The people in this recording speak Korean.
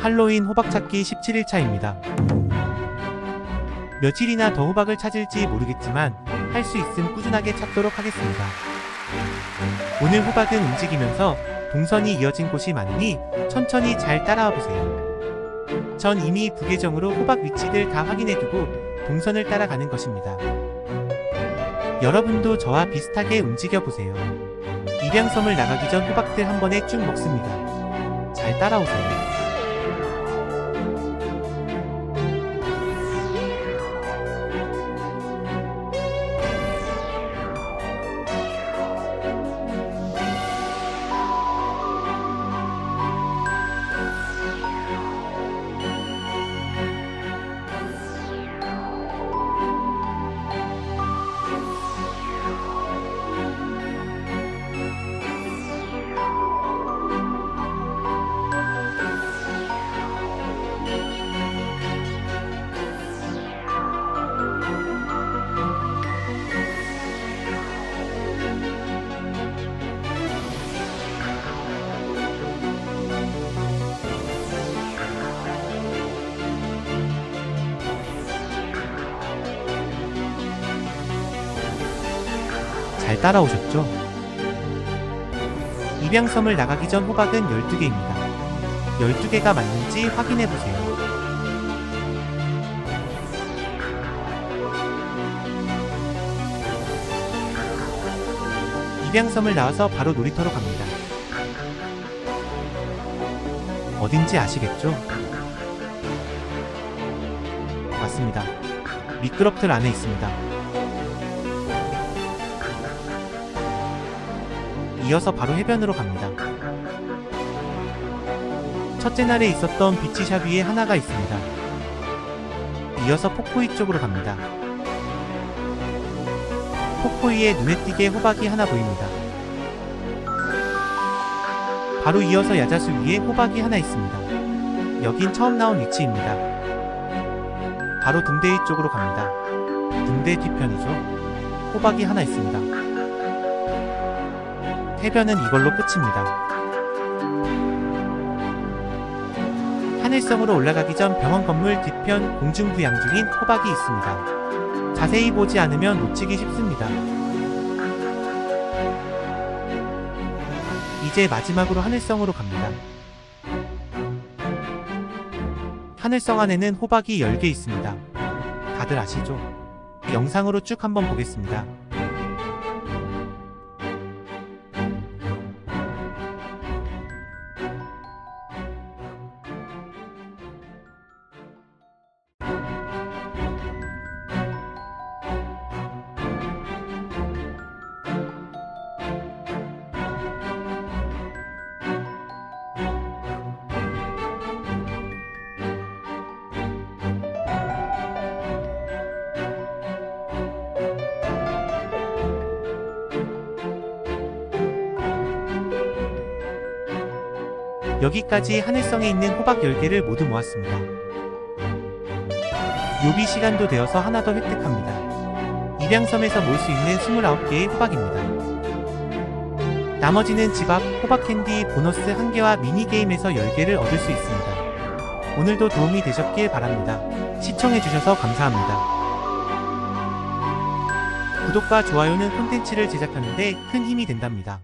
할로윈 호박 찾기 17일차입니다. 며칠이나 더 호박을 찾을지 모르겠지만 할 수 있음 꾸준하게 찾도록 하겠습니다. 오늘 호박은 움직이면서 동선이 이어진 곳이 많으니 천천히 잘 따라와 보세요. 전 이미 부계정으로 호박 위치들 다 확인해두고 동선을 따라가는 것입니다. 여러분도 저와 비슷하게 움직여 보세요. 입양섬을 나가기 전 호박들 한 번에 쭉 먹습니다. 잘 따라오세요. 잘 따라오셨죠? 입양섬을 나가기 전 호박은 12개입니다. 12개가 맞는지 확인해 보세요. 입양섬을 나와서 바로 놀이터로 갑니다. 어딘지 아시겠죠? 맞습니다. 미끄럽틀 안에 있습니다. 이어서 바로 해변으로 갑니다. 첫째 날에 있었던 비치샵 위에 하나가 있습니다. 이어서 폭포위 쪽으로 갑니다. 폭포위에 눈에 띄게 호박이 하나 보입니다. 바로 이어서 야자수 위에 호박이 하나 있습니다. 여긴 처음 나온 위치입니다. 바로 등대 위 쪽으로 갑니다. 등대 뒤편이죠. 호박이 하나 있습니다. 해변은 이걸로 끝입니다. 하늘성으로 올라가기 전 병원 건물 뒤편 공중부양 중인 호박이 있습니다. 자세히 보지 않으면 놓치기 쉽습니다. 이제 마지막으로 하늘성으로 갑니다. 하늘성 안에는 호박이 10개 있습니다. 다들 아시죠? 영상으로 쭉 한번 보겠습니다. 여기까지 하늘성에 있는 호박 10개를 모두 모았습니다. 요비 시간도 되어서 하나 더 획득합니다. 입양섬에서 모을 수 있는 29개의 호박입니다. 나머지는 집 앞 호박 캔디 보너스 1개와 미니게임에서 10개를 얻을 수 있습니다. 오늘도 도움이 되셨길 바랍니다. 시청해주셔서 감사합니다. 구독과 좋아요는 콘텐츠를 제작하는데 큰 힘이 된답니다.